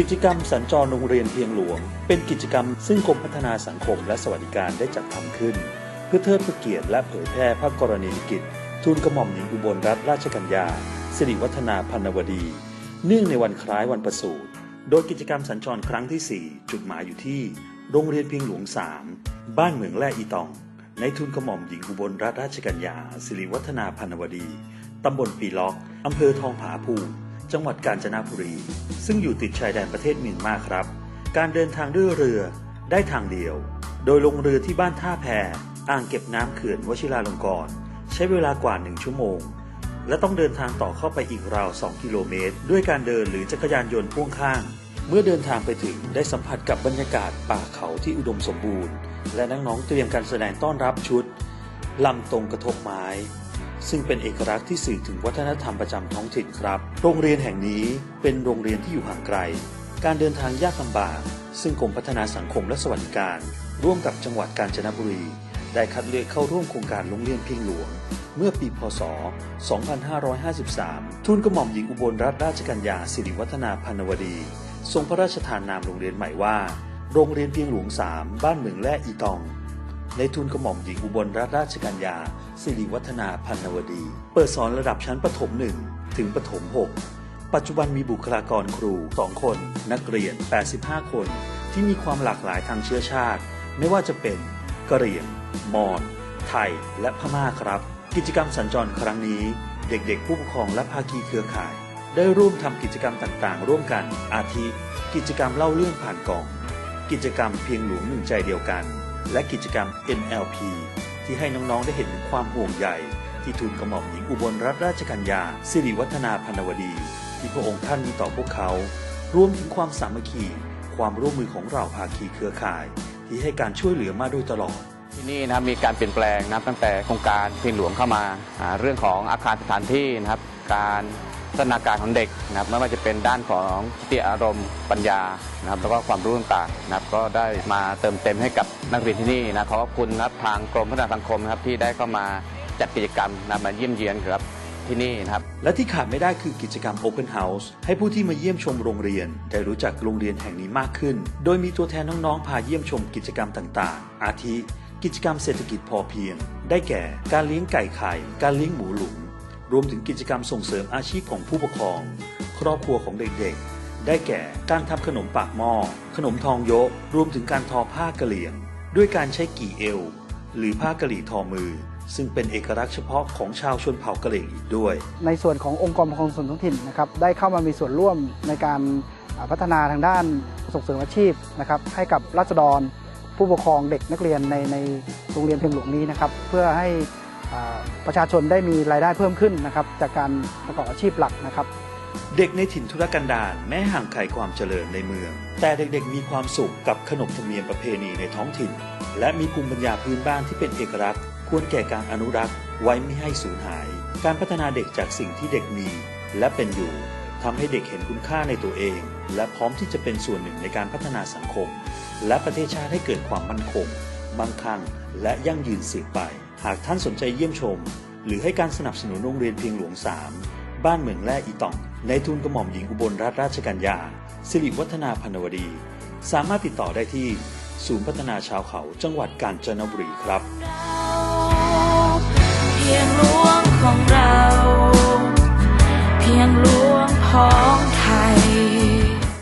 กิจกรรมสัญจรโรงเรียนเพียงหลวง เป็นกิจกรรมซึ่งกรมพัฒนาสังคมและสวัสดิการได้จัดทำขึ้น เพื่อเทิดพระเกียรติและเผยแพร่พระกรณียกิจ ทูลกระหม่อมหญิงอุบลรัตนราชกัญญาสิริวัฒนาพันวดี เนื่องในวันคล้ายวันประสูติโดยกิจกรรมสัญจรครั้งที่ 4 จุดหมายอยู่ที่ โรงเรียนเพียงหลวง 3 บ้านเหมืองแร่อีตอง ในทุนกระหม่อมหญิงอุบลรัตนราชกัญญาสิริวัฒนาพันวดี ตำบลปีล็อกอำเภอทองผาภูมิ จังหวัดกาญจนบุรี ซึ่งอยู่ติดชายแดนประเทศเมียนมาครับ การเดินทางด้วยเรือได้ทางเดียว โดยลงเรือที่บ้านท่าแพอ่างเก็บน้ำเขื่อนวชิราลงกรณ์ใช้เวลากว่าหนึ่งชั่วโมง และต้องเดินทางต่อเข้าไปอีกราว 2 กิโลเมตร ด้วยการเดินหรือจักรยานยนต์พ่วงข้าง เมื่อเดินทางไปถึงได้สัมผัสกับบรรยากาศป่าเขาที่อุดมสมบูรณ์ และน้องๆเตรียมการแสดงต้อนรับชุดลำตรงกระทบไม้ ซึ่งเป็นเอกลักษณ์ที่สื่อถึงวัฒนธรรมประจำท้องถิ่นครับ โรงเรียนแห่งนี้เป็นโรงเรียนที่อยู่ห่างไกล การเดินทางยากลำบาก ซึ่งกรมพัฒนาสังคมและสวัสดิการ ร่วมกับจังหวัดกาญจนบุรี ได้คัดเลือกเข้าร่วมโครงการโรงเรียนเพียงหลวง เมื่อปีพศ 2553 ทุนกระหม่อมหญิงอุบลรัตนราชกัญญาสิริวัฒนาพันวดี ทรงพระราชทานนามโรงเรียนใหม่ว่า โรงเรียนเพียงหลวง 3 บ้านเมืองแร่อีตอง ในทุนกระหม่อมหญิงอุบลรัตนราชกัญญาสิริวัฒนาพันวดี เปิดสอนระดับชั้นประถม 1 ถึงประถม 6 ปัจจุบันมีบุคลากรครู 2 คน นักเรียน 85 คน ที่มีความหลากหลายทางเชื้อชาติ ไม่ว่าจะเป็นกะเหรี่ยง มอญไทย และพม่าครับ กิจกรรมสัญจรครั้งนี้ เด็กๆ ผู้ปกครองและภาคีเครือข่าย ได้ร่วมทำกิจกรรมต่างๆ ร่วมกัน อาทิ กิจกรรมเล่าเรื่องผ่านกล่อง กิจกรรมเพียงหลวงหนึ่งใจเดียวกัน และกิจกรรม NLP ที่ให้น้อง ๆ ได้เห็นถึงความห่วงใยที่ทูลกระหม่อมหญิงอุบลรัตนราชกัญญาสิริวัฒนาพันวดี ที่พระองค์ท่านมีต่อพวกเขา รวมถึงความสามัคคี ความร่วมมือของเราภาคีเครือข่าย ที่ให้การช่วยเหลือมาโดยตลอดที่นี่นะครับมีการเปลี่ยนแปลงนะตั้งแต่โครงการเพียงหลวงเข้ามา เรื่องของอาคารสถานที่นะครับ การ พัฒนาการของเด็กนะครับไม่ว่าจะเป็นด้านของสติอารมณ์ปัญญานะครับแล้วก็ความรู้ต่างๆนะครับก็ได้มาเติมเต็มให้กับนักเรียนที่นี่นะขอขอบคุณนะครับทางกรมพัฒนาสังคมนะครับที่ได้เข้ามาจัดกิจกรรมนะมาเยี่ยมเยียนครับที่นี่นะครับและที่ขาดไม่ได้คือกิจกรรม Open House ให้ผู้ที่มาเยี่ยมชมโรงเรียน ได้รู้จักโรงเรียนแห่งนี้มากขึ้น โดยมีตัวแทนน้องๆ พาเยี่ยมชมกิจกรรมต่างๆ อาทิ กิจกรรมเศรษฐกิจพอเพียง ได้แก่ การเลี้ยงไก่ไข่ การเลี้ยงหมูหลุม รวมถึงกิจกรรมส่งเสริมอาชีพของผู้ปกครอง ครอบครัวของเด็กๆ ได้แก่การทำขนมปากหม้อ ขนมทองโยะรวมถึงการทอผ้ากะเหลี่ยง ด้วยการใช้กี่เอว หรือผ้ากะหรี่ทอมือ ซึ่งเป็นเอกลักษณ์เฉพาะของชาวชนเผ่ากะเหรี่ยงอีกด้วย ในส่วนขององค์กรปกครองส่วนท้องถิ่นนะครับได้เข้ามามีส่วนร่วมในการพัฒนาทางด้านส่งเสริมอาชีพนะครับให้กับราษฎรผู้ปกครองเด็กนักเรียนในในโรงเรียนเพียงหลวงนี้นะครับเพื่อให้ ประชาชนได้มีรายได้เพิ่มขึ้นนะครับจากการประกอบอาชีพหลักนะครับ เด็กในถิ่นธุรกันดารแม้ห่างไกลความเจริญในเมือง แต่เด็กๆมีความสุขกับขนบธรรมเนียมประเพณีในท้องถิ่น และมีภูมิปัญญาพื้นบ้านที่เป็นเอกลักษณ์ควรแก่การอนุรักษ์ไว้ไม่ให้สูญหาย การพัฒนาเด็กจากสิ่งที่เด็กมีและเป็นอยู่ทำให้เด็กเห็นคุณค่าในตัวเอง และพร้อมที่จะเป็นส่วนหนึ่งในการพัฒนาสังคม และประเทศชาติให้เกิดความมั่นคงมั่งคั่งและยั่งยืนสืบไป หากท่านสนใจเยี่ยมชม หรือให้การสนับสนุนโรงเรียนเพียงหลวง 3 บ้านเหมืองแร่อีตองในทุนกระหม่อมหญิงอุบลรัตนราชกัญญาสิริวัฒนาพันวดี สามารถติดต่อได้ที่ ศูนย์พัฒนาชาวเขาจังหวัดกาญจนบุรีครับ